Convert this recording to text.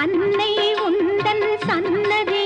அன்னை உந்தன் சன்னதி